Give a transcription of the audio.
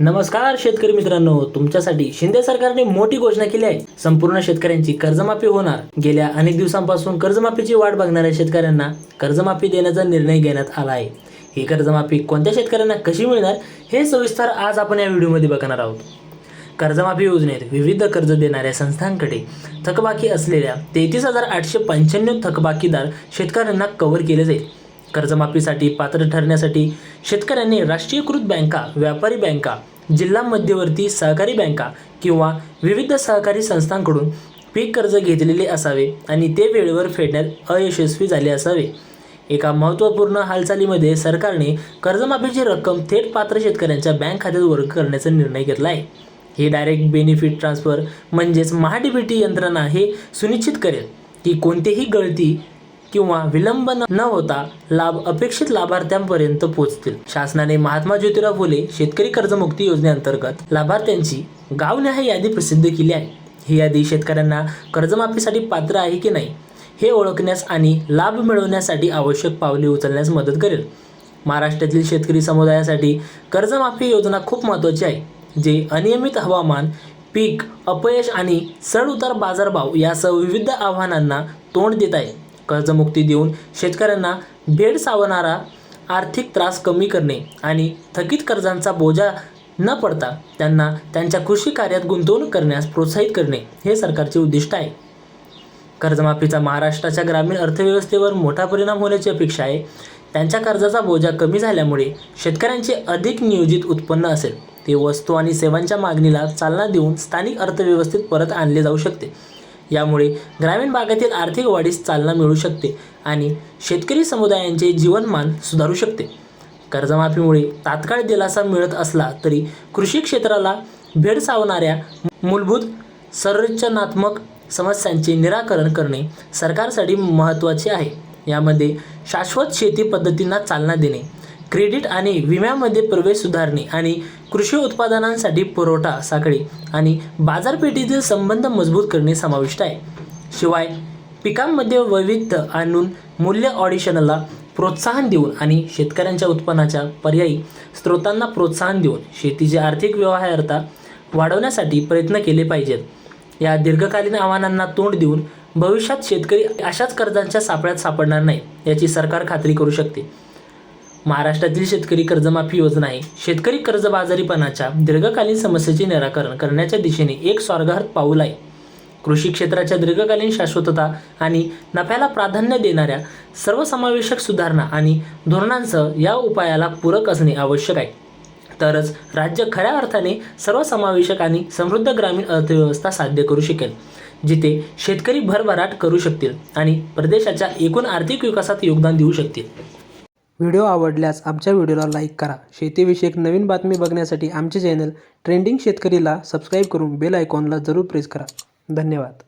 नमस्कार शेतकरी मित्रांनो तुमच्यासाठी शिंदे सरकारने मोठी घोषणा केली आहे. संपूर्ण शेतकऱ्यांची कर्जमाफी होणार. गेल्या अनेक दिवसांपासून कर्जमाफीची वाट बघणाऱ्या शेतकऱ्यांना कर्जमाफी देण्याचा निर्णय घेण्यात आला आहे. ही कर्जमाफी कोणत्या शेतकऱ्यांना कशी मिळणार हे सविस्तर आज आपण या व्हिडिओमध्ये बघणार आहोत. कर्जमाफी योजनेत विविध कर्ज देणाऱ्या संस्थांकडे थकबाकी असलेल्या तेहतीस हजार आठशे पंच्याण्णव थकबाकीदार शेतकऱ्यांना कव्हर केले जाईल. कर्जमाफीसाठी पात्र ठरण्यासाठी शेतकऱ्यांनी राष्ट्रीयकृत बँका व्यापारी बँका जिल्हा मध्यवर्ती सहकारी बँका किंवा विविध सहकारी संस्थांकडून पीक कर्ज घेतलेले असावे आणि ते वेळेवर फेडण्यात अयशस्वी झाले असावे. एका महत्त्वपूर्ण हालचालीमध्ये सरकारने कर्जमाफीची रक्कम थेट पात्र शेतकऱ्यांच्या बँक खात्यात वर्ग करण्याचा निर्णय घेतला आहे. हे डायरेक्ट बेनिफिट ट्रान्सफर म्हणजेच महाडीबीटी यंत्रणा हे सुनिश्चित करेल की कोणतीही गळती किंवा विलंब न होता लाभ अपेक्षित लाभार्थ्यांपर्यंत पोहोचतील. शासनाने महात्मा ज्योतिराव फुले शेतकरी कर्जमुक्ती योजनेअंतर्गत लाभार्थ्यांची गावनिहाय यादी प्रसिद्ध केली आहे. ही यादी शेतकऱ्यांना कर्जमाफीसाठी पात्र आहे की नाही हे ओळखण्यास आणि लाभ मिळवण्यासाठी आवश्यक पावले उचलण्यास मदत करेल. महाराष्ट्रातील शेतकरी समुदायासाठी कर्जमाफी योजना खूप महत्त्वाची आहे जे अनियमित हवामान पीक अपयश आणि चढउतार बाजारभाव यासह विविध आव्हानांना तोंड देत आहे. कर्जमुक्ती देऊन शेतकऱ्यांना भेडसावणारा आर्थिक त्रास कमी करणे आणि थकीत कर्जांचा बोजा न पडता त्यांना त्यांच्या कृषी कार्यात गुंतवणूक करण्यास प्रोत्साहित करणे हे सरकारचे उद्दिष्ट आहे. कर्जमाफीचा महाराष्ट्राच्या ग्रामीण अर्थव्यवस्थेवर मोठा परिणाम होण्याची अपेक्षा आहे. त्यांच्या कर्जाचा बोजा कमी झाल्यामुळे शेतकऱ्यांचे अधिक नियोजित उत्पन्न असेल. ते वस्तू आणि सेवांच्या मागणीला चालना देऊन स्थानिक अर्थव्यवस्थेत परत आणले जाऊ शकते. यामुळे ग्रामीण भागातील आर्थिक वाढीस चालना मिळू शकते आणि शेतकरी समुदायांचे जीवनमान सुधारू शकते. कर्जमाफीमुळे तात्काळ दिलासा मिळत असला तरी कृषी क्षेत्राला भेडसावणाऱ्या मूलभूत संरचनात्मक समस्यांचे निराकरण करणे सरकारसाठी महत्त्वाचे आहे. यामध्ये शाश्वत शेती पद्धतींना चालना देणे क्रेडिट आणि विम्यामध्ये प्रवेश सुधारणे आणि कृषी उत्पादनांसाठी पुरवठा साखळी आणि बाजारपेठेतील संबंध मजबूत करणे समाविष्ट आहे. शिवाय पिकांमध्ये वैविध्य आणून मूल्य ऑडिशनला प्रोत्साहन देऊन आणि शेतकऱ्यांच्या उत्पन्नाच्या पर्यायी स्रोतांना प्रोत्साहन देऊन शेतीची आर्थिक व्यवहार्यता वाढवण्यासाठी प्रयत्न केले पाहिजेत. या दीर्घकालीन आव्हानांना तोंड देऊन भविष्यात शेतकरी अशाच कर्जांच्या सापळ्यात सापडणार नाही याची सरकार खात्री करू शकते. महाराष्ट्रातील शेतकरी कर्जमाफी योजना आहे. शेतकरी कर्जबाजारीपणाच्या दीर्घकालीन समस्येचे निराकरण करण्याच्या दिशेने एक स्वागतार्ह पाऊल आहे. कृषी क्षेत्राच्या दीर्घकालीन शाश्वतता आणि नफ्याला प्राधान्य देणाऱ्या सर्वसमावेशक सुधारणा आणि धोरणांसह या उपायाला पूरक असणे आवश्यक आहे. तरच राज्य खऱ्या अर्थाने सर्वसमावेशक आणि समृद्ध ग्रामीण अर्थव्यवस्था साध्य करू शकेल जिथे शेतकरी भरभराट करू शकतील आणि प्रदेशाच्या एकूण आर्थिक विकासात योगदान देऊ शकतील. व्हिडिओ आवडल्यास आमच्या व्हिडिओला लाईक करा. शेतीविषयक नवीन बातमी बघण्यासाठी आमचे चॅनल ट्रेंडिंग शेतकरीला सबस्क्राईब करून बेल आयकॉनला जरूर प्रेस करा. धन्यवाद.